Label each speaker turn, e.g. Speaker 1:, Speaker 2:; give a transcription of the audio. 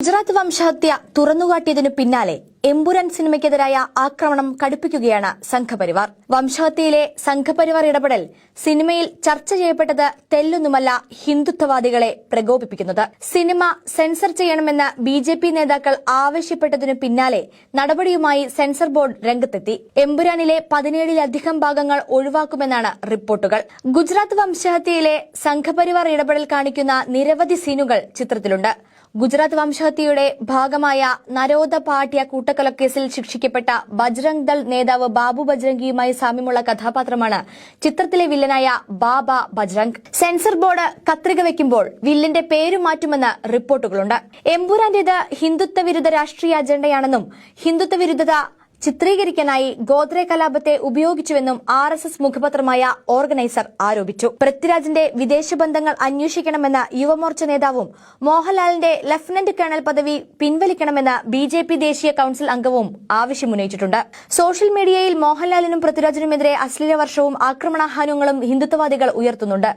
Speaker 1: ഗുജറാത്ത് വംശഹത്യ തുറന്നുകാട്ടിയതിനു പിന്നാലെ എമ്പുരാൻ സിനിമയ്ക്കെതിരായ ആക്രമണം കടുപ്പിക്കുകയാണ് സംഘപരിവാർ. വംശഹത്യയിലെ സംഘപരിവാർ ഇടപെടൽ സിനിമയിൽ ചർച്ച ചെയ്യപ്പെട്ടത് തെല്ലൊന്നുമല്ല ഹിന്ദുത്വവാദികളെ പ്രകോപിപ്പിക്കുന്നത്. സിനിമ സെൻസർ ചെയ്യണമെന്ന് ബി നേതാക്കൾ ആവശ്യപ്പെട്ടതിനു പിന്നാലെ നടപടിയുമായി സെൻസർ ബോർഡ് രംഗത്തെത്തി. എമ്പുരാനിലെ പതിനേഴിലധികം ഭാഗങ്ങൾ ഒഴിവാക്കുമെന്നാണ് റിപ്പോർട്ടുകൾ. ഗുജറാത്ത് വംശഹത്യയിലെ സംഘപരിവാർ ഇടപെടൽ കാണിക്കുന്ന നിരവധി സീനുകൾ ചിത്രത്തിലുണ്ട്. ഗുജറാത്ത് വംശഹത്യയുടെ ഭാഗമായ നരോദ പാട്യ കൂട്ടക്കൊലക്കേസിൽ ശിക്ഷിക്കപ്പെട്ട ബജ്രംഗ് ദൾ നേതാവ് ബാബു ബജ്രംഗിയുമായി സാമ്യമുള്ള കഥാപാത്രമാണ് ചിത്രത്തിലെ വില്ലനായ ബാബ ബജ്രംഗ്. സെൻസർ ബോർഡ് കത്രിക വയ്ക്കുമ്പോൾ വില്ലിന്റെ പേര് മാറ്റുമെന്ന് റിപ്പോർട്ടുകളുണ്ട്. എംപുരാന്റേത് ഹിന്ദുത്വ വിരുദ്ധ രാഷ്ട്രീയ അജണ്ടയാണെന്നും ഹിന്ദുത്വ വിരുദ്ധത ചിത്രീകരിക്കാനായി ഗോദ്രെ കലാപത്തെ ഉപയോഗിച്ചുവെന്നും ആർ എസ് എസ് മുഖപത്രമായ ഓർഗനൈസർ ആരോപിച്ചു. പൃഥ്വിരാജിന്റെ വിദേശ ബന്ധങ്ങൾ അന്വേഷിക്കണമെന്ന യുവമോർച്ച നേതാവും മോഹൻലാലിന്റെ ലഫ്റ്റനന്റ് കേണൽ പദവി പിൻവലിക്കണമെന്ന ബി ജെ പി ദേശീയ കൌൺസിൽ അംഗവും ആവശ്യമുന്നയിച്ചിട്ടുണ്ട്. സോഷ്യൽ മീഡിയയിൽ മോഹൻലാലിനും പൃഥ്വിരാജിനുമെതിരെ അശ്ലീല വർഷവും ആക്രമണാഹാനങ്ങളും ഹിന്ദുത്വവാദികൾ ഉയർത്തുന്നുണ്ട്.